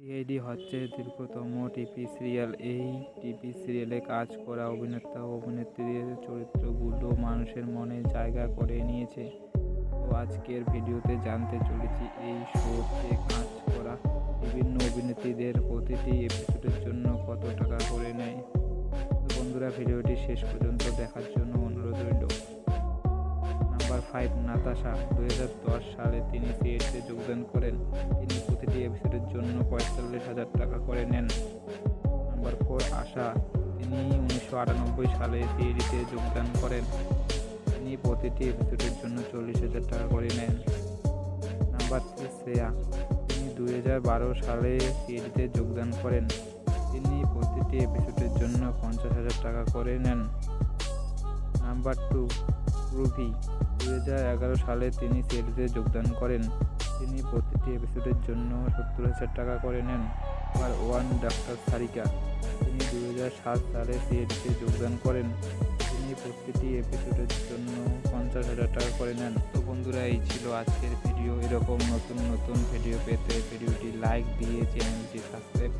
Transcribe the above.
CID হচ্ছে দীর্ঘতম TV serial. এই টিভি সিরিয়ালে কাজ করা অভিনেতা ও অভিনেত্রীদের চরিত্রগুলো মানুষের মনে জায়গা করে নিয়েছে। তো আজকের ভিডিওতে জানতে চলেছি, এই শোতে কাজ করা বিভিন্ন অভিনেত্রীদের প্রতিটি এপিসোডের জন্য কত টাকা করে নেয়। বন্ধুরা, ভিডিওটি শেষ পর্যন্ত দেখার জন্য অনুরোধ রইল। ফাইভ নাতাশা দু সালে তিনি সিএসে যোগদান করেন। তিনি প্রতিটি এপিসোডের জন্য পঁয়তাল্লিশ হাজার টাকা করে নেন। Number four, Asha. তিনি উনিশশো আটানব্বই সালে সিএডিতে যোগদান করেন। তিনি প্রতিটি এপিসোডের জন্য চল্লিশ হাজার টাকা করে নেন। Number three, Shreya. তিনি দুই হাজার বারো সালে সিএডিতে যোগদান করেন। তিনি প্রতিটি এপিসোডের জন্য পঞ্চাশ হাজার টাকা করে নেন। নাম্বার টু রুভি দুই হাজার এগারো সালে তিনি সিএডিতে যোগদান করেন। তিনি প্রতিটি এপিসোডের জন্য সত্তর হাজার টাকা করে নেন আর ওয়ান ডাক্তার সারিকা। তিনি দুই হাজার সাত সালে সিএডিতে যোগদান করেন। তিনি প্রতিটি এপিসোডের জন্য পঞ্চাশ হাজার টাকা করে নেন। তো বন্ধুরা, এই ছিল আজকের ভিডিও এরকম নতুন নতুন ভিডিও পেতে ভিডিওটি লাইক দিয়ে চ্যানেলটি সাবস্ক্রাইব